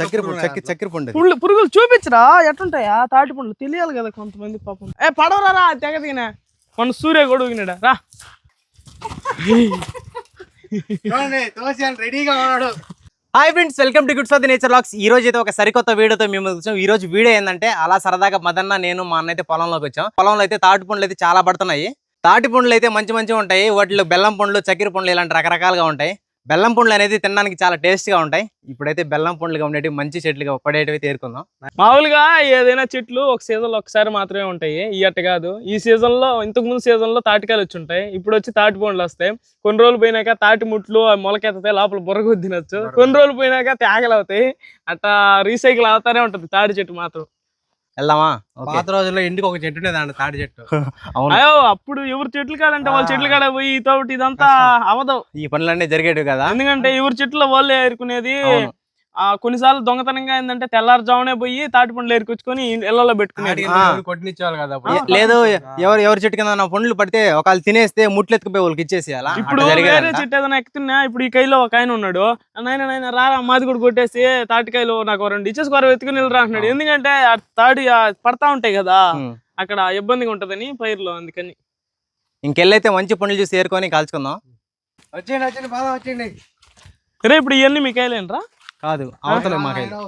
చక్కెర పండు చక్కెర చక్కెర పండు. పుళ్ళు పురుగులు చూపించరా ఎట్టుంటాయా తాటి పండ్లు. తెలియాలి కదా కొంతమంది పాపం. ఏ పడవరా రా తెగ దిగినా. మన సూర్య కూడా ఊగినాడా రా. రెడీగా ఉన్నాడు. Hi friends welcome to goods of the nature lacks ఈ రోజు అయితే ఒక సరికొత్త వీడియోతో మేము ముందుకు వచ్చాం. ఈ రోజు వీడియో ఏంటంటే అలా సరదాగా మదన్న నేను మా అన్న అయితే పొలంలోకి వచ్చాం. పొలంలో అయితే తాటి పండ్లు అయితే చాలా పడుతున్నాయి. తాటి పండ్లు అయితే మంచి మంచిగా ఉంటాయి. వాటిలో బెల్లం పండ్లు చక్కెర పండ్లు ఇలాంటి రకరకాలుగా ఉంటాయి. బెల్లం పండ్లు అనేది తినడానికి చాలా టేస్ట్గా ఉంటాయి. ఇప్పుడైతే బెల్లం పండ్లుగా ఉండేవి మంచి చెట్లుగా పడేటివి తేరుకుందాం. మామూలుగా ఏదైనా చెట్లు ఒక సీజన్లో ఒకసారి మాత్రమే ఉంటాయి. ఈ అట్ట కాదు. ఈ సీజన్లో ఇంతకు ముందు సీజన్లో తాటికాయలు వచ్చి ఉంటాయి. ఇప్పుడు వచ్చి తాటి పండ్లు వస్తాయి. కొన్ని రోజులు పోయినాక తాటి ముట్లు మొలకెత్తాయి లోపల బుర్రకు తినొచ్చు కొన్ని రోజులు పోయినాక తేగలు అవుతాయి అట్లా రీసైకిల్ అవుతానే ఉంటది తాటి చెట్టు మాత్రం. వెళ్దామా? పాత రోజుల్లో ఇంటికి ఒక చెట్టు ఉండేదండి తాటి చెట్టు. అవును. అయ్యో అప్పుడు ఎవరు చెట్లు కాడంటే వాళ్ళ చెట్లు కాడ పోయి తోటి ఇదంతా అవదు. ఈ పనులన్నీ జరిగేటివి కదా? ఎందుకంటే ఎవరి చెట్లు వాళ్ళే ఏరుకునేది. కొన్నిసార్లు దొంగతనంగా ఏంటంటే తెల్లారుజామునే పోయి తాటి పండ్లు ఏరుకొచ్చుకొని ఇళ్ళలో పెట్టుకునేది. ఆ. కొట్టినిచ్చేవాళ్ళు కదా లేదు ఎవరు ఎవరి చెట్టు కింద నా పండ్లు పడితే ఒకళ్ళు తినేస్తే ముట్లు ఎత్తుకుపోయి వాళ్ళకి ఇచ్చేసేయాలా ఇప్పుడు వేరే చెట్టు ఏదైనా ఎక్కుతున్నా ఇప్పుడు ఈ కైలో ఒక ఆయన ఉన్నాడు. నాయన నాయన రారా మాది కూడా కొట్టేసి తాటికాయలు నాకు రెండు ఇచ్చేసి కొర ఎత్తుకుని వెళ్ళరా అంటున్నాడు. ఎందుకంటే ఆ తాడి ఆ పడతా ఉంటాయి కదా అక్కడ ఇబ్బందిగా ఉంటదని పైర్లో అందుకని. ఇంకెళ్ళైతే మంచి పండ్లు చూసి ఏరుకొని కాల్చుకుందాం. వచ్చేయండి వచ్చేయండి బాగా వచ్చేయండి రే ఇప్పుడు ఇవన్నీ మీ కైలేనరా కాదు అవతలే మా కైలు.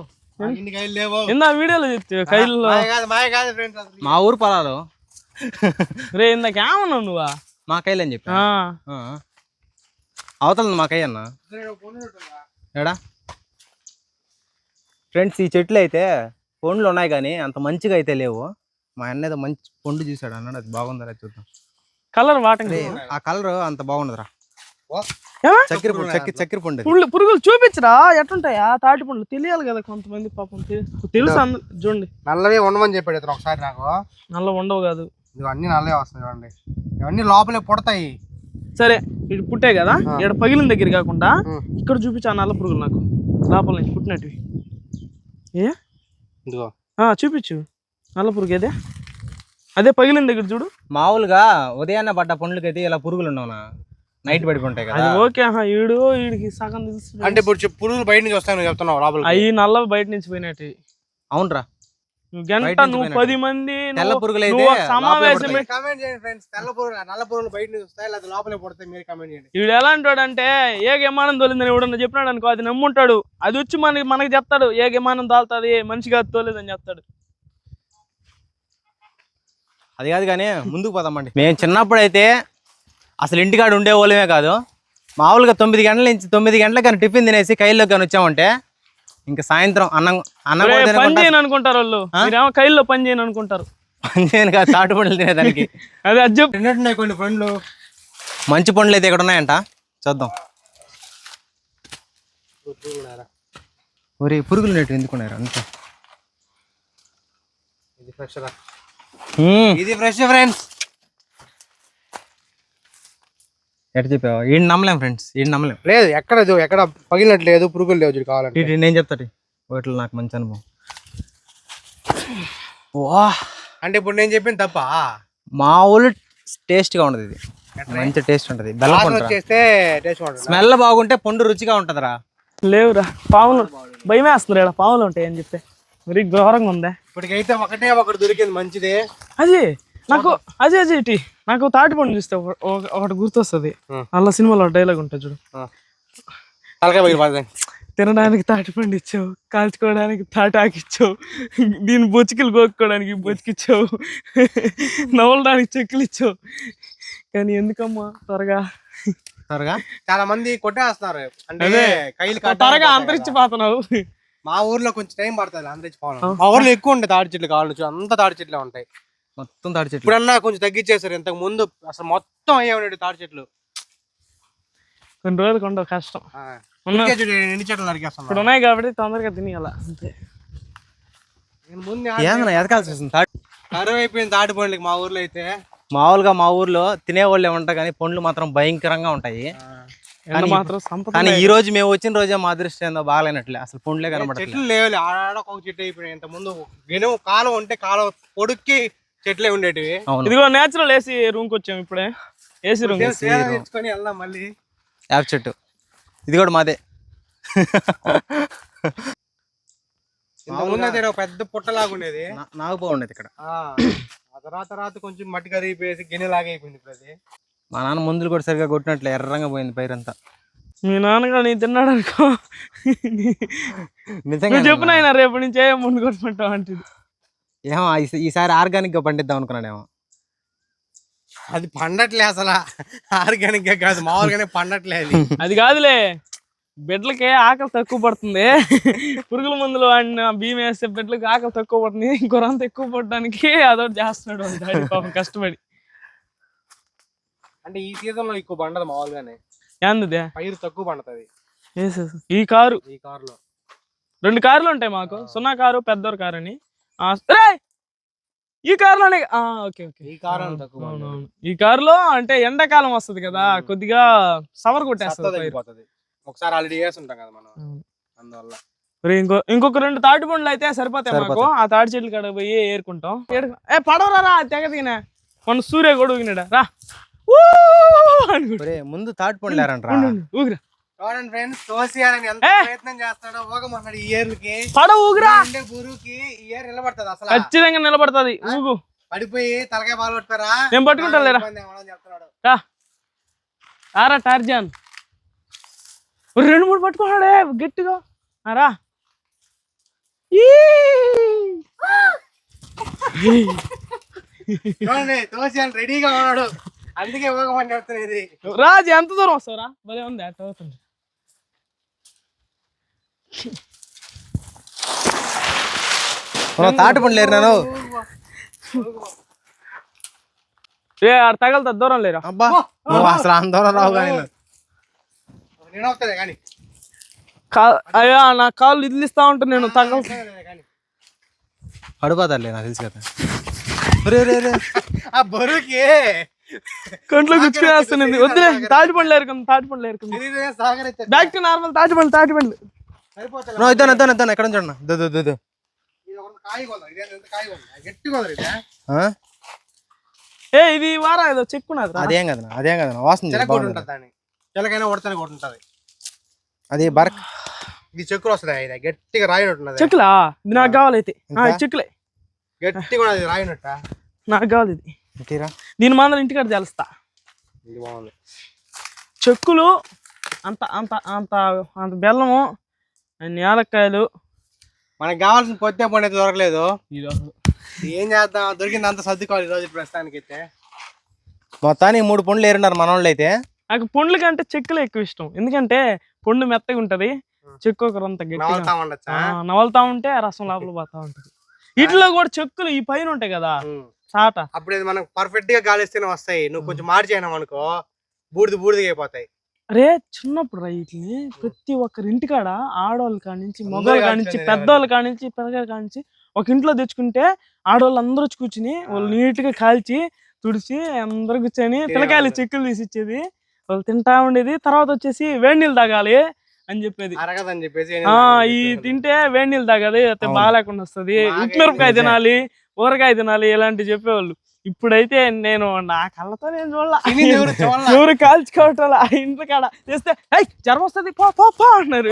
ఇందా వీడియోలో చెప్తే కైల్లో? మా ఊరు పొలాలు. రే ఇందాక ఏమన్నావు నువ్వా? మా కైలు అని చెప్పి. ఆ, అవతల మా కై అన్న. ఎడా? ఫ్రెండ్స్ ఈ చెట్లు అయితే పండ్లు ఉన్నాయి కానీ అంత మంచిగా అయితే లేవు. మా అన్న ఏదో మంచి పండు చూసాడు అన్నాడు అది బాగుందిరా చూద్దాం. కలర్ వాటం అరే, ఆ కలర్ అంత బాగుండదురా? చక్కెర చక్కెర పండు అది. పురుగులు చూపించరా ఎట్టుంటాయా తాటి పండ్లు తెలియాలి కదా కొంతమంది పాపం తెలుసు అందరు చూడండి. నల్లవే ఉండమని చెప్పాడు ఇతను ఒకసారి నాకు. నల్ల ఉండవు కాదు. ఇవన్నీ నల్లవే వస్తాయి చూడండి. ఇవన్నీ లోపలే పుడతాయి. సరే ఇటు పుట్టే కదా. ఇక్కడ పగిలిన దగ్గర కాకుండా. ఇక్కడ చూపించా నల్ల పురుగులు నాకు. లోపల నుంచి పుట్టినట్టువి ఏ? ఇదిగో. చూపించు. నల్ల పురుగు ఏదే? అదే పగిలిన దగ్గర చూడు. మామూలుగా ఉదయాన్నే పడ్డ పండ్లకైతే ఇలా పురుగులు ఉండవునా? నైట్ పడిపోంటాయి అది కదా ఓకే ఆహా ఈడు ఈడికి సగం తెలుసు అంటే ఇప్పుడు చెప్పు, పురుగులు బయట నుంచి వస్తాయని చెప్తున్నావు లోపల అవి నల్ల బయట నుంచి పోయినట్టు. అవునురా. బయట గంట నుంచి నువ్వు పోయినట్టు. పది మంది తెల్ల నువ్వు- పురుగులు అయితే నువ్వు ఒక లోపలే సమావేశం. పెట్టి- కామెంట్ చేయండి ఫ్రెండ్స్ తెల్ల పురుగులు నల్ల పురుగులు బయట నుంచి వస్తాయి లేదా లోపలే పుడతాయి మీరు కామెంట్ చేయండి. వీడు ఎలాంటి వాడు అంటే ఏ విమానం తోలిందని ఎవడన్నా చెప్పినాడు అనుకో అది నమ్ముంటాడు. అది వచ్చి మనకి మనకి చెప్తాడు ఏ విమానం తాలుతుంది మనిషిగా తోలేదని చెప్తాడు. అది కాదు కానీ ముందుకు పోదామండి మేము చిన్నప్పుడు అయితే అసలు ఇంటికాడ ఉండే వాళ్ళమే కాదు. మామూలుగా తొమ్మిది గంటల నుంచి తొమ్మిది గంటలకు కానీ టిఫిన్ తినేసి కైల్లో కానీ వచ్చామంటే ఇంకా సాయంత్రం అన్నం అన్నం పని చేయను అనుకుంటారు వాళ్ళు. కైల్లో పని చేయను అనుకుంటారు పని చేయను కాదు తాటి పండ్లు తినేదానికి. అదే తిన్నట్టున్నాయి కొన్ని పండ్లు? మంచి పండ్లు అయితే ఇక్కడ ఉన్నాయంట. చూద్దాం. ఒరే పురుగులు నెట్టు ఎందుకున్నారు అంత. ఇది ఫ్రెష్ ఫ్రెండ్స్. ఎట్ట చెప్పావా? ఈయన నమ్మలేం ఫ్రెండ్స్ ఈయన నమ్మలేం. లేదు ఎక్కడ ఎక్కడ పగిలినట్టు లేదు పురుగులు లేవు చూడు కావాలంటే. ఇటు నేను చెప్తాటి వాటిలో నాకు మంచి అనుభవం. వా అంటే ఇప్పుడు నేను చెప్పిన తప్ప? మామూలు టేస్ట్గా ఉండదు ఇది. మంచి టేస్ట్ ఉంటుంది. బెల్లం టేస్ట్ ఉంటుంది స్మెల్ బాగుంటే పండు రుచిగా ఉంటుందిరా. లేవురా పావులు. భయం వేస్తుంది ఇక్కడ పావులు ఉంటాయి అని చెప్పి. మరి ఘోరంగా ఉందా? ఇప్పటికైతే ఒకటే ఒకటి దొరికింది మంచిదే. అజయ్ నాకు అజయ్ అజయ్ ఇటీ నాకు తాటి పండు చూస్తే ఒక- ఒక- ఒకటి గుర్తొస్తుంది. అలా సినిమాలో డైలాగ్ ఉంటుంది చూడు. తినడానికి తాటి పండు ఇచ్చావు కాల్చుకోవడానికి తాటాకి ఇచ్చావు దీని బొచ్చికలు గోక్కోవడానికి బొచ్చికిచ్చావు నవ్వడానికి చెక్కులు ఇచ్చావు. కానీ ఎందుకమ్మా త్వరగా? త్వరగా? చాలా మంది కొట్టేస్తున్నారు. అంటే. కైలు త్వరగా అంతరించిపోతున్నావు మా ఊర్లో కొంచెం టైం పడుతుంది అంతరించిపోవడం మా ఊర్లో ఎక్కువ ఉంటాయి తాడి చెట్లు కావాలి అంత తాడి చెట్లే ఉంటాయి. మొత్తం తాడి చెట్లు. ఇప్పుడన్నా కొంచెం తగ్గించేసారు ఇంతకు ముందు అసలు మొత్తం అయ్యే ఉండేవి తాడి చెట్లు. కొన్ని రోజులు ఉండవు కష్టం. చూడు, ఎన్ని చెట్లు ఇప్పుడు ఉన్నాయి కాబట్టి తొందరగా తినేయాల? అంతే. నేను ముందు ఏందన్నా ఎదకాల్సి వస్తుంది? కరువు అయిపోయింది తాటి పండ్లకి మా ఊర్లో అయితే మామూలుగా మా ఊర్లో తినేవాళ్ళే ఉంటారు కానీ పండ్లు మాత్రం భయంకరంగా ఉంటాయి. ఎండ మాత్రం సంపద కానీ ఈ రోజు మేము వచ్చిన రోజే మా అదృష్టం ఏందో బాగాలేనట్లే. అసలు పండ్లే కనబడట్లేదు చెట్లు లేవు ఆడ ఒక చెట్టు అయిపోయినాయి. ఇంత ముందు కాలం ఉంటే కాలం పొడుక్కి చెట్లే ఉండేటివి. అవును. ఇదిగో నేచురల్ ఏసీ రూమ్కి వచ్చాం ఇప్పుడే ఏసీ రూమ్ తెచ్చుకొని వెళ్దాం మళ్ళీ. యాప్ చెట్టు. ఇది కూడా మాదే. పెద్ద పుట్టలాగా ఉండేది. నాకు బాగుండేది ఇక్కడ. ఆ ఆ తర్వాత తర్వాత కొంచెం మట్టి కరిగిపోయేసి గిన్నెలాగా అయిపోయింది ఇప్పుడు అది. మా నాన్న మందులు కూడా సరిగా కొట్టినట్లే ఎర్రంగా పోయింది పైరంతా. మీ నాన్నగారు నీ తిన్నాడు అనుకో నిజంగా నువ్వు చెప్పు నాయన రేపు నుంచి ఏ ముందు కొట్టుకుంటావు అంటే ఏమో ఈ- ఈసారి ఆర్గానిక్గా పండిద్దాం అనుకున్నాడేమో అది పండట్లే అసలు. ఆర్గానిక్గా కాదు మామూలుగానే పండట్లే అది. అది కాదులే. బిడ్డలకి ఆకలి తక్కువ పడుతుంది. పురుగుల మందులు వాడిన బియ్యం వేస్తే బిడ్డలకి ఆకలి తక్కువ పడుతుంది. ఇంకొరంత ఎక్కువ పడడానికి అదొకటి చేస్తున్నాడు పాపం కష్టపడి. అంటే ఈ సీజన్లో ఎక్కువ పండదు మామూలుగానే. ఏందిదే? పైరు తక్కువ పండుతుంది. ఈ కారు. ఈ కారులో. రెండు కార్లు ఉంటాయి మాకు. సున్నా కారు పెద్దోరు కారు అని! ఈ కారులోనే ఓకే ఓకే. ఈ కారు. ఈ కారులో అంటే ఎండాకాలం వస్తది కదా కొద్దిగా సవర్ కొట్టేస్తుంది ఒకసారి ఆల్రెడీ కదా మనం. అందువల్ల. ఇంకో ఇంకొక రెండు తాటి పండ్లు అయితే సరిపోతాయి మాకు. ఆ తాటి చెట్లు కాడ పోయి ఏరుకుంటాం. ఏరుకు- ఏ పడవరా రా తెగ దిగినా. మన సూర్య కూడా ఊగినాడా రా. ముందు తాటి ఉండు, ఊగిరా. చూడండి ఫ్రెండ్స్ తోసియాలని ఎంత ఏ! ప్రయత్నం చేస్తాడో ఊగిరా! ఉండే గురువుకి అసలు. ఖచ్చితంగా నిలబడతది ఊగు. పడిపోయి తలకాయ బాగా పట్టారా నేను పట్టుకుంటా లేరా? చెప్తున్నాడు. రా. ఆరా టార్జాన్. ఓ రెండు మూడు పట్టుకున్నాడే గట్టిగా. ఆ, రా. ఈ! చూడండి తోసియాలు రెడీగా ఉన్నాడు. అందుకే ఓగమని చెప్తున్నది రాజు ఎంత దూరం వస్తావురా? భలే ఉంది అట్ట అవుతుంది తాటి పండ్లు ఏరినాను ఏ ఆడ తగలుతా దూరం లేరా? అబ్బా నువ్వు అసలు అందరం రావు కానీ. నేను వస్తుంది అయ్యా నా కాళ్ళు ఇదిలిస్తా ఉంటే నేను తగలు పడిపోతారులే నాకు తెలుసు కదా. ఆ బరువుకి కంట్లో గుచ్చుకునేస్తుంది వద్దులే తాటి పండ్లు ఏరుకుంది తాటి పండ్లు ఏరుకుంది. టు నార్మల్ తాటి పండ్లు తాటి పండ్లు. ఇద్దాను ఇద్దాను ఇద్దాను ఎక్కడ చూడన్నా దు దు, దు దు. ఇది ఒక కాయ కొందా ఇదే ఎంత కాయ కొందా గట్టిగా ఉంది ఇది ఆ? ఏ ఇది వారా ఏదో చెక్కున్నది అదేం కదా అదేం కదా వాసన దాన్ని. చిలకైనా ఉడతనే కొట్టు ఉంటుంది అది బరక్. ఇది చెక్కులు వస్తుంది ఇది గట్టిగా రాయినట్టున్నది. చెక్కులా? ఇది నాకు కావాలైతే. చెక్కులే. గట్టిగా ఉన్నది రాయినట్ట. నాకు కావాలి ఇది. ఇంకేరా? దీని మాత్రం ఇంటికాడ తెలుస్తా ఇది బాగుంది. చెక్కులు అంత అంత అంత అంత బెల్లము అన్ని యాలక్కాయలు. మనకు కావాల్సిన పొత్తే పండు అయితే దొరకలేదు. ఏం చేద్దాం? దొరికింది అంత సర్దుకోవాలి ఈ రోజు ప్రస్తుతానికి అయితే మొత్తానికి మూడు పండ్లు ఏరున్నారు మన వాళ్ళు అయితే. నాకు పండ్ల కంటే చెక్కులు ఎక్కువ ఇష్టం. ఎందుకంటే పండు మెత్తగా ఉంటది చెక్కు ఒక గట్టిగా. నవలుతా ఉండొచ్చా? ఆ, నవలుతా ఉంటే రసం లోపల పోతా ఉంటది. వీటిలో కూడా చెక్కులు ఈ పైన ఉంటాయి కదా. చాట అప్పుడు ఇది మనకు పర్ఫెక్ట్గా గాలిస్తేనే వస్తాయి. నువ్వు కొంచెం మార్చేయడం అనుకో బూడిద బూడిదగా అయిపోతాయి. అరే! చిన్నప్పుడు రా వీటిని ప్రతి ఒక్కరి ఇంటికాడ ఆడవాళ్ళ కాడ నుంచి మగవాళ్ళ కాడ నుంచి పెద్దవాళ్ళ కాడ నుంచి పెద్దగాళ్ళ కాడ నుంచి ఒక ఇంట్లో తెచ్చుకుంటే ఆడవాళ్ళు అందరూ వచ్చి కూర్చుని వాళ్ళు నీట్గా కాల్చి తుడిచి అందరు కూర్చొని పిల్లకాయలు. చెక్కులు తీసి ఇచ్చేది వాళ్ళు తింటా ఉండేది. తర్వాత వచ్చేసి వేడి నీళ్ళు తాగాలి అని చెప్పేది. చెప్పేసి ఆ! ఈ తింటే వేడి నీళ్ళు తాగదు అయితే. బాగాలేకుండా వస్తుంది. నిజమే. తినాలి ఊరగాయ తినాలి ఇలాంటివి చెప్పేవాళ్ళు. ఇప్పుడైతే నేను నా కళ్ళతో నేను చూడాల. ఎవరు కాల్చుకోవటం ఆ ఇంట్లో కాడ. చేస్తే "ఏయ్, జ్వరం వస్తుంది పో పో పో అన్నారు.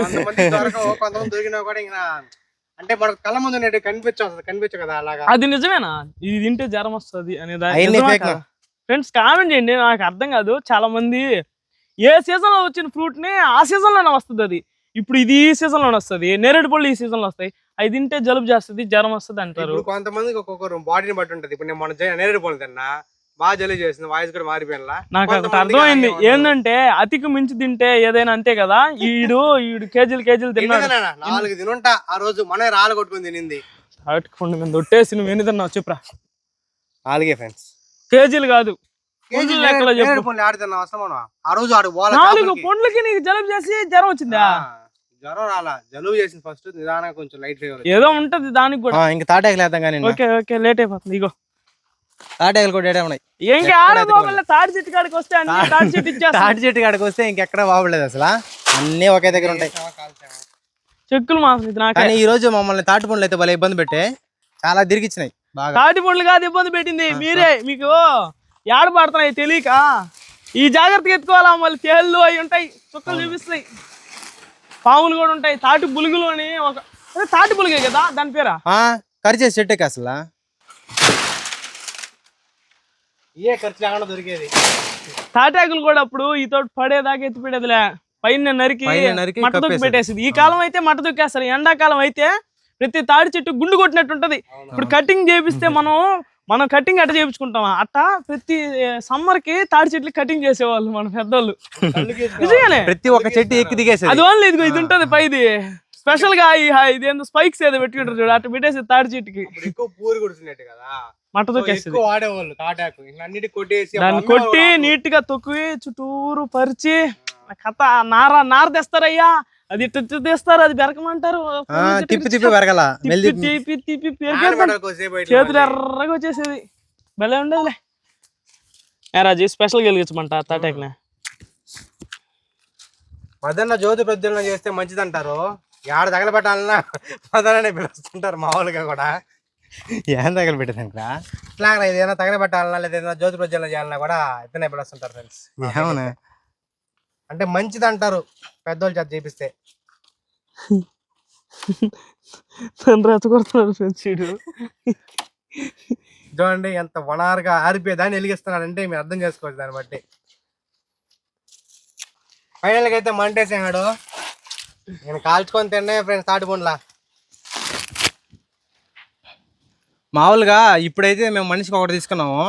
అంటే మనకు కళ్ళ ముందు ఉన్నట్టు కనిపించు వస్తుంది కనిపించు కదా అలాగా? అది నిజమేనా? ఇది తింటే జ్వరం వస్తుంది అనే అవన్నీ fake నా? ఫ్రెండ్స్ కామెంట్ చేయండి. నాకు అర్థం కాదు. చాలా మంది ఏ సీజన్లో వచ్చిన ఫ్రూట్ని ఆ సీజన్లోనే వస్తుంది అది. ఇప్పుడు ఇది ఈ సీజన్లోనే వస్తుంది. నేరేడు పళ్ళు ఈ సీజన్లో వస్తాయి. అవి తింటే జలుబు చేస్తుంది జ్వరం వస్తుంది అంటారు. ఇప్పుడు కొంతమందికి ఒక్కొక్కరు బాడీని బట్టి ఉంటది. ఇప్పుడు నేను మన నేరేడు పోలు తిన్నా బాగా జలి చేసింది వాయిస్ కూడా మారిపోయినా నాకు కొంతమందికి అర్థమైంది. అలాగే. ఏంటంటే అతికి మించి తింటే ఏదైనా అంతే కదా? ఈడు ఈడు కేజీలు కేజీలు తిన్నాడు? నాలుగు తినుంటా ఆ రోజు మనమే రాళ్ళు కొట్టుకుని తినింది. తాటుకుండా మీద దొట్టేసి నువ్వు ఎన్ని తిన్నావు చెప్పురా. నాలుగే ఫ్రెండ్స్. కేజీలు కాదు. పండ్ల లెక్కలో చెప్పు. పండ్లు ఆడుతున్నా వస్తాం ఆ రోజు ఆడు నాలుగు. పండ్లకి నీకు జలుబు చేసి జ్వరం వచ్చిందా? జ్వరం రాలా? జలుబు చేసింది ఫస్ట్ నిదానంగా కొంచెం లైట్ ఫీవర్ ఏదో ఉంటది దానికి కూడా. ఆ, ఇంక తాటాకులు వేద్దాం కానీ ఓకే ఓకే లేట్ అయిపోతుంది ఇగో. తాటాకులు కూడా ఏడే ఉన్నాయి ఇంకా ఎక్కడ ఆడ ఎత్తుకోవాలి? బాబుల్ని తాడి చెట్టు కాడికి వస్తే అన్ని తాడి చెట్టు ఇచ్చేస్తా. తాటి చెట్టు కాడికి వస్తే ఇంకెక్కడ బాగలేదు అసలు? అన్నీ ఒకే దగ్గర ఉంటాయి. చెక్కులు మాత్రం ఇది నాకే. కానీ ఈ రోజు మమ్మల్ని తాటి పండ్లు అయితే భలే ఇబ్బంది పెట్టే చాలా తిరిగిచ్చినాయి బాగా. తాటి పండ్లు కాదు ఇబ్బంది పెట్టింది మీరే. మీకు ఏడ పడుతున్నాయి తెలియక ఈ జాగ్రత్తగా ఎత్తుకోవాలా మళ్ళీ తేళ్ళు అవి ఉంటాయి చుక్కలు చూపిస్తాయి పాములు కూడా ఉంటాయి తాటి బులుగులు అని ఒక అదే తాటి బులుగే కదా దాని పేరా? ఆ, కరిచే చెట్టుకి అసలు. ఏ ఖర్చు లేకుండా దొరికేది. తాటాకులు కూడా అప్పుడు ఈ తోట పడేదాకా ఎత్తి పెట్టేదిలే పైన నరికి పైన నరికి మట్ట దొక్కి. పెట్టేసింది. ఈ కాలం అయితే మట్ట దొక్కేస్తారు ఎండాకాలం అయితే ప్రతి తాడి చెట్టు గుండు కొట్టినట్టు ఉంటది. ఇప్పుడు కటింగ్ చేపిస్తే మనం మనం కటింగ్ అట్ట చేయించుకుంటాం అట్ట ప్రతి సమ్మర్కి తాడి చెట్లు కటింగ్ చేసేవాళ్ళు మన పెద్దోళ్ళు. నిజంగానే? ప్రతి ఒక్క చెట్టు ఎక్కి దిగేసేది. అది ఓన్లీ ఇదిగో ఇది ఉంటది పైది. స్పెషల్గా ఈ ఇది ఏందో స్పైక్స్ ఏదో పెట్టుకుంటారు చూడు అట్ట పెట్టేసి తాడి చెట్టుకి. ఇప్పుడు ఎక్కువ పూరి కొడుతున్నట్టు కదా. మట్ట సో దొక్కేస్తుంది ఎక్కువ వాడేవాళ్ళు తాటాకు. ఇంకా అన్నిటి కొట్టేసి దాన్ని కొట్టి నీట్గా తొక్కి చుట్టూరు పరిచి కథ నార నార తెస్తారయ్యా అది ఇట్ట ఇట్ట తీస్తారు అది బెరకమంటారు తిప్పి తిప్పి మెల్లి తిప్పి తిప్పి చేతులు. ఎర్రగా వచ్చేసేది. భలే ఉండేదిలే. రాజీ స్పెషల్ గెలిగించమంట తాటాక్నే మదన్న జ్యోతి ప్రజ్వలన చేస్తే మంచిది అంటారు ఏడ తగలబెట్టాలన్నా మదననే పిలుస్తుంటారు మామూలుగా కూడా. ఏం తగలు పెట్టేదానికి ఇట్లా ఏదైనా తగలబెట్టాలన్నా లేదా జ్యోతి ప్రజ్వలన చేయాలన్నా కూడా ఇతనే పిలుస్తుంటారు ఫ్రెండ్స్ ఏమన్నా అంటే మంచిది అంటారు పెద్దోళ్ళు చేత చేపిస్తే. నన్ను రెచ్చగొడుతున్నాడు ఫ్రెండ్స్ వీడు చూడండి ఎంత వనారుగా ఆరిపోయేదాన్ని వెలిగిస్తున్నాడంటే మీరు అర్థం చేసుకోవచ్చు దాన్ని బట్టి. ఫైనల్గా అయితే మంటేసాడు నేను కాల్చుకొని తిన్నే ఫ్రెండ్స్ తాటి పండ్లా మామూలుగా ఇప్పుడైతే మేము మనిషికి ఒకటి తీసుకున్నాము.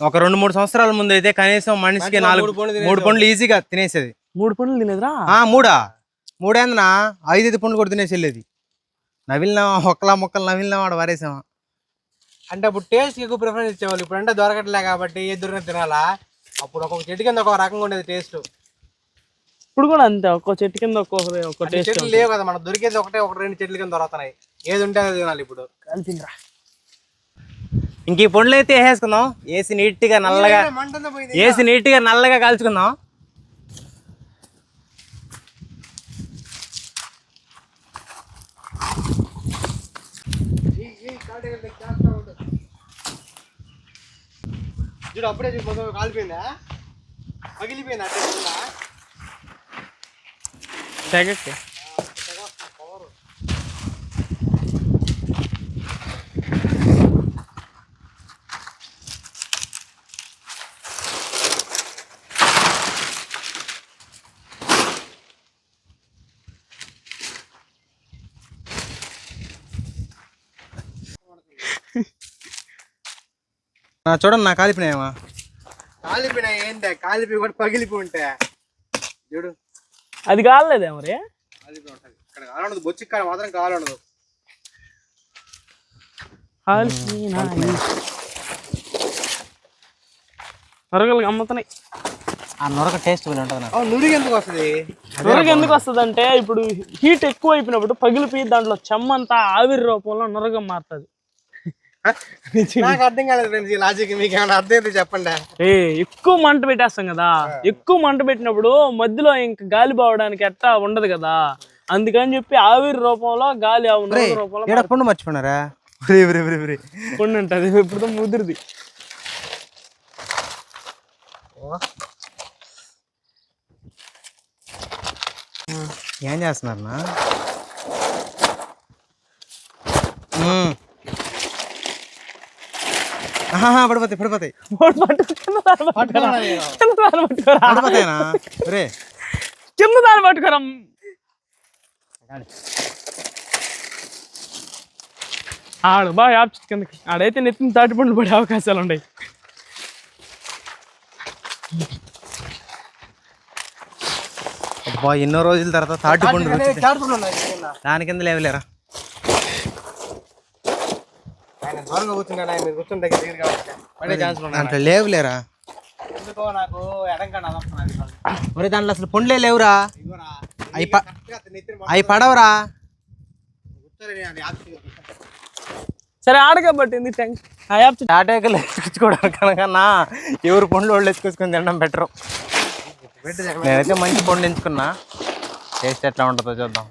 ఒక రెండు మూడు సంవత్సరాల ముందు అయితే కనీసం మనిషికి నాలుగు మూడు పండ్లు పండ్లు ఈజీగా తినేసేది. మూడు పనులు తినేదిరా? ఆ మూడా? మూడేందనా ఐదు ఐదు పండ్లు కూడా తినేసి వెళ్ళేది. నవిలినా ఒక్కలా మొక్కలు నవిలినా వాడు వారేసామా. అంటే అప్పుడు టేస్ట్ ఎక్కువ ప్రిఫరెన్స్ ఇచ్చేవాళ్ళు. ఇప్పుడు అంటే దొరకట్లే కాబట్టి ఏ దొరికిన తినాలా? అప్పుడు ఒక్కొక్క చెట్టు కింద ఒక రకంగా ఉండేది టేస్ట్ ఇప్పుడు కూడా అంతే. ఒక్కో చెట్టు కింద ఒక్కొక్క ఒక్కో టేస్ట్ చెట్లు లేవు కదా మనకు. దొరికేది ఒకటే ఒక రెండు చెట్ల కింద దొరుకుతున్నాయి ఏది ఉంటే అది తినాలి ఇప్పుడు. కలిపిందిరా ఇంక ఈ పండ్లు అయితే వేసేసుకుందాం. వేసి నీట్గా నల్లగా వేసి నీట్గా నల్లగా కాల్చుకుందాం. చూడు అప్పుడే చూడు కాలిపోయిందా? పగిలిపోయింది? అట్టే ఉందా? చూడండి నా కాలిపోయినాయమా. కాలిపోయినా ఏంటి? కాలిపోయి కూడా పగిలిపోయి ఉంటే. చూడు. అది కాలేదే మరి? కాలిపోయి ఉంటది. ఇక్కడ బొచ్చి ఇక్కడ మాత్రం కావాలన్నదు నరగలు అమ్ముతున్నాయి ఆ నొరక టేస్ట్ ఉంటుంది నాకు. నుడికి ఎందుకు వస్తుంది? నొరగ ఎందుకు వస్తుంది అంటే ఇప్పుడు హీట్ ఎక్కువ అయిపోయినప్పుడు పగిలిపోయి దాంట్లో చెమ్మంతా ఆవిరి రూపంలో నొరగ మారుతుంది. నాకు అర్థం కాలేదు ఫ్రెండ్స్ ఈ లాజిక్ మీకు ఏమైనా అర్థం అయితే చెప్పండి. ఏ ఎక్కువ మంట పెట్టేస్తాం కదా. ఎక్కువ మంట పెట్టినప్పుడు మధ్యలో ఇంక గాలి పోవడానికి ఎట్టా ఉండదు కదా. అందుకని చెప్పి ఆవిరి రూపంలో గాలి రూపంలో పండు మర్చిపోయినారా. పండు ఉంటుంది ఇప్పుడు ముదిరిది. ఏం చేస్తున్నారు పడిపోతాయి పడిపోతాయి. కింద దాన్ని పట్టుకోరా. కింద దాన్ని పట్టుకోరా. పడిపోతాయినా? రే కింద దాన్ని పట్టుకోరా. ఆడు బాగా యాప్ కిందకి. ఆడైతే నెత్తిన తాటి పండ్లు పడే అవకాశాలు ఉన్నాయి. అబ్బా ఎన్నో రోజుల తర్వాత తాటి పండు దాని కింద లేవలేరా ఆయన దూరంగా కూర్చున్నాడు ఆయన. మీరు కూర్చుంటే దగ్గర కాబట్టి పడే ఛాన్స్ ఉన్నాయి దాంట్లో లేవులేరా? ఎందుకో నాకు ఎడం కన్నా అదొస్తున్నాను ఒరే దాంట్లో అసలు పండ్లే లేవురా? అవి పడవరా. సరే ఆడకబట్టింది థ్యాంక్స్ ఆ యాప్ తాటాకులు ఎత్తుకొచ్చుకోవడం కనుకన్నా ఎవరు పండ్లు వాళ్ళు ఎత్తుకొచ్చుకొని తినడం బెటరు. నేనైతే మంచి పండు ఎంచుకున్నా. టేస్ట్ ఎట్లా ఉంటుందో చూద్దాం.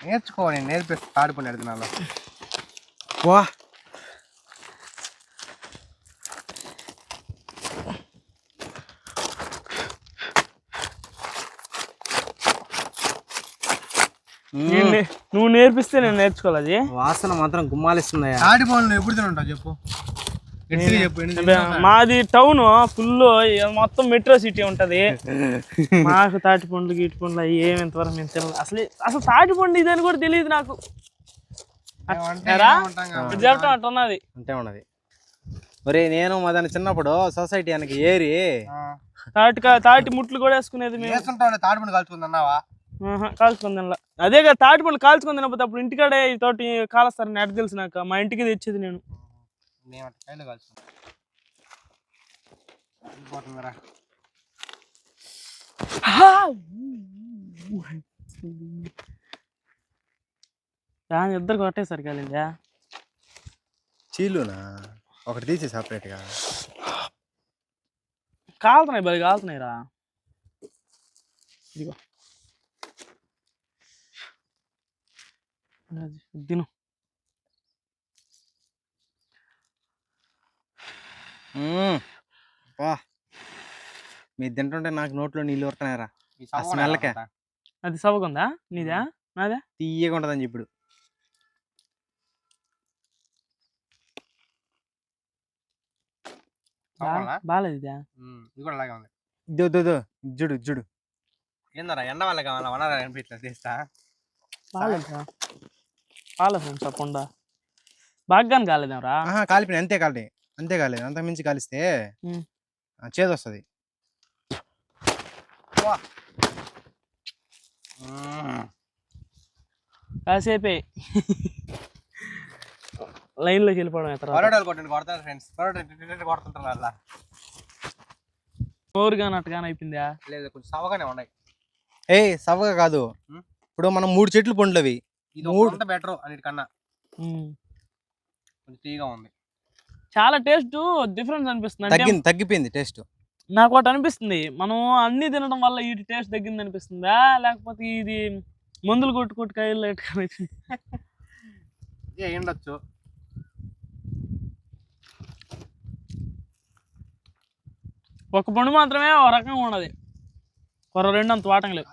నేర్చుకో నేను నేర్పిస్తా తాడు పని వా నువ్వు నేర్పిస్తే నేను నేర్చుకోవాలి వాసన మాత్రం గుమ్మాలిస్తున్నాయా తాటి ఎప్పుడు తినంటావు చెప్పు. మాది టౌన్ ఫుల్ మొత్తం మెట్రో సిటీ ఉంటది. మాకు తాటి పండ్లు గీటి పండ్లు అవి ఏమి ఇంతవరకు మేము తినలేదు అసలు అసలు తాటి పండు ఇదని కూడా తెలియదు నాకు. చెప్పటం అట్టున్నది అంతే ఉన్నది. ఒరే నేను మదన చిన్నప్పుడు సొసైటీ వెనక ఏరి తాటి తాటి ముట్లు కూడా వేసుకునేది మేము. తాటి పండు కలుపుకుంది అన్నావా? తినలా. అదే కదా తాటి పండ్లు కాల్చుకొని తినకపోతే అప్పుడు ఇంటికాడే ఈ తోటి కాలుస్తారని ఎట తెలుసు నాకు. మా ఇంటికి తెచ్చేది నేను. మేము అట్లా కైలు పోతుందిరా దాని ఇద్దరు కొట్టేసరి కాలిందా చీలునా? ఒకటి తీసి సపరేట్గా కాలుతున్నాయి బలి కాలుతున్నాయి రా ఇదిగో తిను మ్మ్. వా మీరు తింటుంటే నాకు నోట్లో నీళ్ళు ఊరుతున్నాయరా ఆ స్మెల్కే. అది సవకుందా నీదా? నాదా? తీయగా ఉంటుందని ఇప్పుడు? బాగాలేదు ఇదా? ఇది కూడా అలాగే ఉంది. దో దో దో జుడు జుడు ఏందరా ఎండ వల్ల కావాలా? వనరా అనిపించలేదు తీస్తా బాగాలేదు బాగానే కాలేదేమరా? ఆహా కాలిపోయిన అంతే కాలి అంతే కాలేదు. అంత మించి కాలిస్తే చేదు వస్తుంది. కాసేపే. లైన్లోకి వెళ్ళిపోవడం తర్వాత. పరోటాలు కొట్టండి కొడతారు ఫ్రెండ్స్. పరోటా కొడుతుంటారు అలా నోరుగాని అట్టగానే అయిపోయిందా? లేదు కొంచెం సవగానే ఉన్నాయి. ఏ సవ్వగా కాదు. ఇప్పుడు మనం మూడు చెట్లు పండ్లు అవి ఇది మూడు- బెటర్ అన్నిటికన్నా. కొంచెం తీగా ఉంది. చాలా టేస్ట్ డిఫరెన్స్ అనిపిస్తుంది. తగ్గింది తగ్గిపోయింది టేస్ట్. నాకు ఒకటి అనిపిస్తుంది. మనం అన్ని తినడం వల్ల వీటి టేస్ట్ తగ్గింది అనిపిస్తుందా? లేకపోతే ఇది మందులు కొట్టు కొట్టు కాయలు ఎట్టుకొని ఎండొచ్చు. ఒక పండు మాత్రమే ఒక రకంగా ఉన్నది. కొర రెండు అంత వాటం ఇది.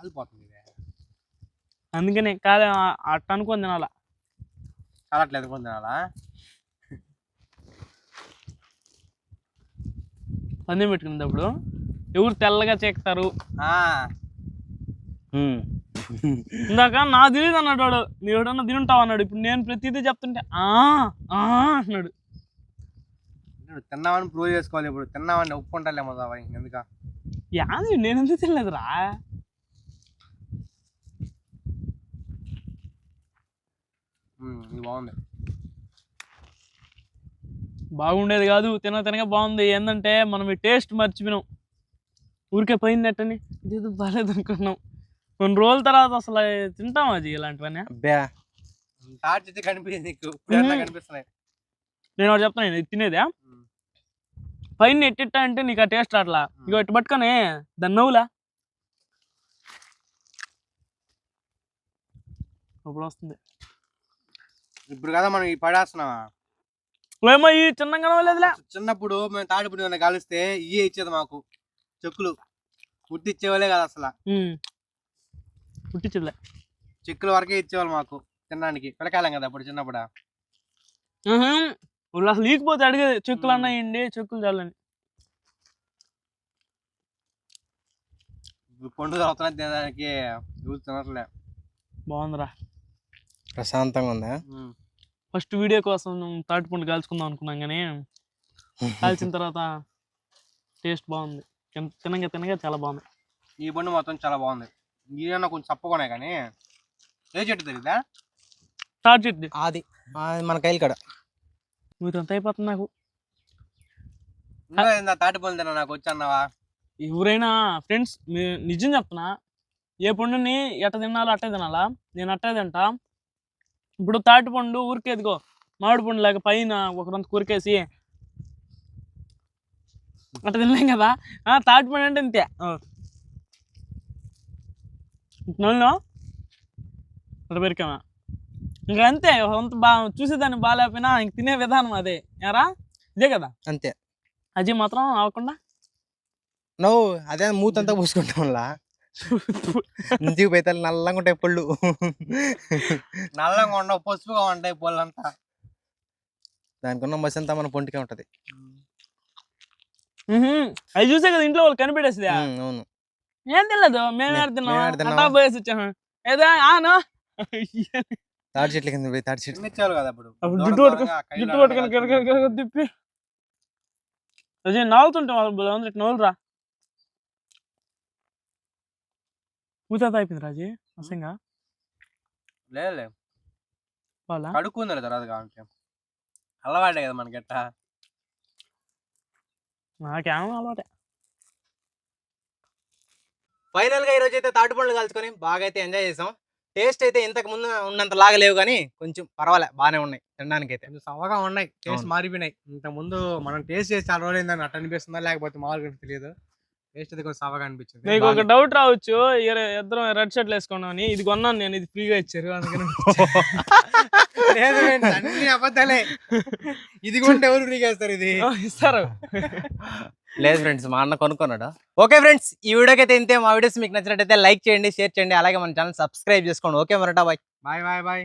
అందుకని కాలే అట్ట అనుకొని తినాల. కాలట్లేదు తినాలా? పందెం పెట్టుకునేటప్పుడు ఎవరు తెల్లగా చెక్తారు? ఆ, ఇందాక నా తెలియదు అన్నాడు వాడు. నీ ఎవడన్నా తింటావు అన్నాడు. ఇప్పుడు నేను ప్రతిదీ చెప్తుంటే ఆ ఆ అంటున్నాడు ఇప్పుడు తిన్నామని ప్రూవ్ చేసుకోవాలి ఇప్పుడు. తిన్నామని ఒప్పుకుంటాలే మొదలు ఎందుక? యాది? నేను ఎందుకు తినలేదురా? ఇది బాగుంది. బాగుండేది కాదు తిన తినగా బాగుంది. ఏంటంటే మనం ఈ టేస్ట్ మర్చిపోయినాం. ఊరికే పోయిందట్టని ఇదేదో బాగాలేదు అనుకున్నాం కొన్ని రోజుల తర్వాత అసలు తింటాం అది ఇలాంటివన్నీ. అబ్బా కనిపించింది ఇప్పుడు కనిపిస్తున్నాయి. నేను ఒకటి చెప్తాను ఇది తినేదా. పైన ఎట్టిట్ట అంటే నీకు ఆ టేస్ట్ అట్లా ఇక ఇటు పట్టుకొని దాన్ని నవ్వులా. అప్పుడు వస్తుంది. ఇప్పుడు కదా మనం ఈ పడేస్తున్నావా ఏమో ఈ కనవలేదులే చిన్నప్పుడు మేము ఏమైనా కలిస్తే ఇయే ఇచ్చేది మాకు. చెక్కులు. ఉట్టి ఇచ్చేవాళ్ళే కదా అసలు. పుట్టించలే చెక్కుల వరకే ఇచ్చేవాళ్ళు మాకు తినడానికి. పిల్లకాయలం కదా అప్పుడు చిన్నప్పుడు. వాళ్ళు అసలు ఈకపోతే అడిగేది చెక్కులు అన్నాయండి చెక్కులు చాలని. ఇప్పుడు పండు అవుతున్నా తినడానికి యూజ్ తినట్లే. బాగుందిరా. ప్రశాంతంగా ఉందా? ఫస్ట్ వీడియో కోసం తాటిపండు కాల్చుకుందాం అనుకున్నాం కానీ కాల్చిన తర్వాత టేస్ట్ బాగుంది. తిన- తినగా తినగా చాలా బాగుంది. ఈ పండు మొత్తం చాలా బాగుంది. ఈయన కొంచెం తప్పగానే కానీ ఏ చెట్టు తెలీదా? తాటి చెట్టు అది మన కైలు కాడ. మీరు అంత అయిపోతుంది నాకు. తాటి పండు తిన్నా నాకు వచ్చి అన్నావా? ఎవరైనా ఫ్రెండ్స్ నిజం చెప్తున్నా ఏ పండుని ఎట్ట తినాలో అట్టే తినాలా? నేను అట్టే తింటా. ఇప్పుడు తాటి పండు ఊరికేదిగో మామిడి పండు లేక పైన ఒకరంత కూరికేసి అట్ట తినలేం కదా? ఆ, తాటి పండు అంటే ఇంతే. నన్ను అట్ట పెరికామా ఇంకా అంతే అంత బా చూసేదాన్ని బాగాలేకపోయినా ఇంక తినే విధానం అదే. యారా ఇదే కదా? అంతే. అది మాత్రం అవ్వకుండా నువ్వు అదే మూతంతా పూసుకుంటాంలా ఇంటికి పోతే నల్లంగా ఉంటాయి పళ్ళు. నల్లంగా ఉండవు పసుపుగా ఉంటాయి పొలంతా దానికి ఉన్న మసి అంతా మన పొంటికే ఉంటది. అది చూసే కదా ఇంట్లో వాళ్ళు కనిపెట్టేసింది. అవును. ఏం తెలియదు మేమే ఆడుతున్నాం. పోయేసి వచ్చాము. ఏదో ఆను. తాడి చెట్ల కింద పోయి తాడి చెట్లు. చిన్నిచ్చారు కదా అప్పుడు? అప్పుడు జుట్టు పట్టుకో- దూరంగా కైలాస జుట్టు పట్టుకొని తిప్పి. అదే నవ్వుతుంటాం వాళ్ళు అందరు నవ్వులురా పూత అయిపోయింది రాజీ అసంగా లేదు లేదు. వాళ్ళ? కడుక్కుంది తర్వాత కావాలంటే. అలవాటే కదా మనకి ఎట్టా నాకేమో అలవాటే. ఫైనల్గా ఈ రోజు అయితే తాటి పండ్లు కలుసుకొని బాగా అయితే ఎంజాయ్ చేసాం. టేస్ట్ అయితే ఇంతకు ముందు ఉన్నంత లాగా లేవు కానీ కొంచెం పర్వాలే బాగానే ఉన్నాయి తినడానికి అయితే కొంచెం సవగా ఉన్నాయి టేస్ట్. మారిపోయినాయి. ఇంత ముందు మనం టేస్ట్ చేసి చాలా రోజులు అయిందని అట్ట అనిపిస్తుందా లేకపోతే మామూలుగా తెలియదు టేస్ట్ కొంచెం సవగా అనిపించింది. నీకు ఒక. డౌట్ రావచ్చు ఇద్దరం రెడ్ షర్ట్లు వేసుకున్నాం అని. ఇది కొన్నాను నేను ఇది ఫ్రీగా ఇచ్చారు అందుకని లేదు అన్ని అబద్ధాలే. ఇది కొంటే ఎవరు ఫ్రీగేస్తారు ఇది? ఆ, ఇస్తారు. లేదు ఫ్రెండ్స్ మా అన్న కొనుక్కున్నాడు? ఓకే ఫ్రెండ్స్ ఈ వీడియోకి అయితే ఇంతే. మా వీడియోస్ మీకు నచ్చినట్టయితే లైక్ చేయండి షేర్ చేయండి. అలాగే మన ఛానల్ సబ్స్క్రైబ్ చేసుకోండి. ఓకే మరటా బాయ్. Bye bye bye.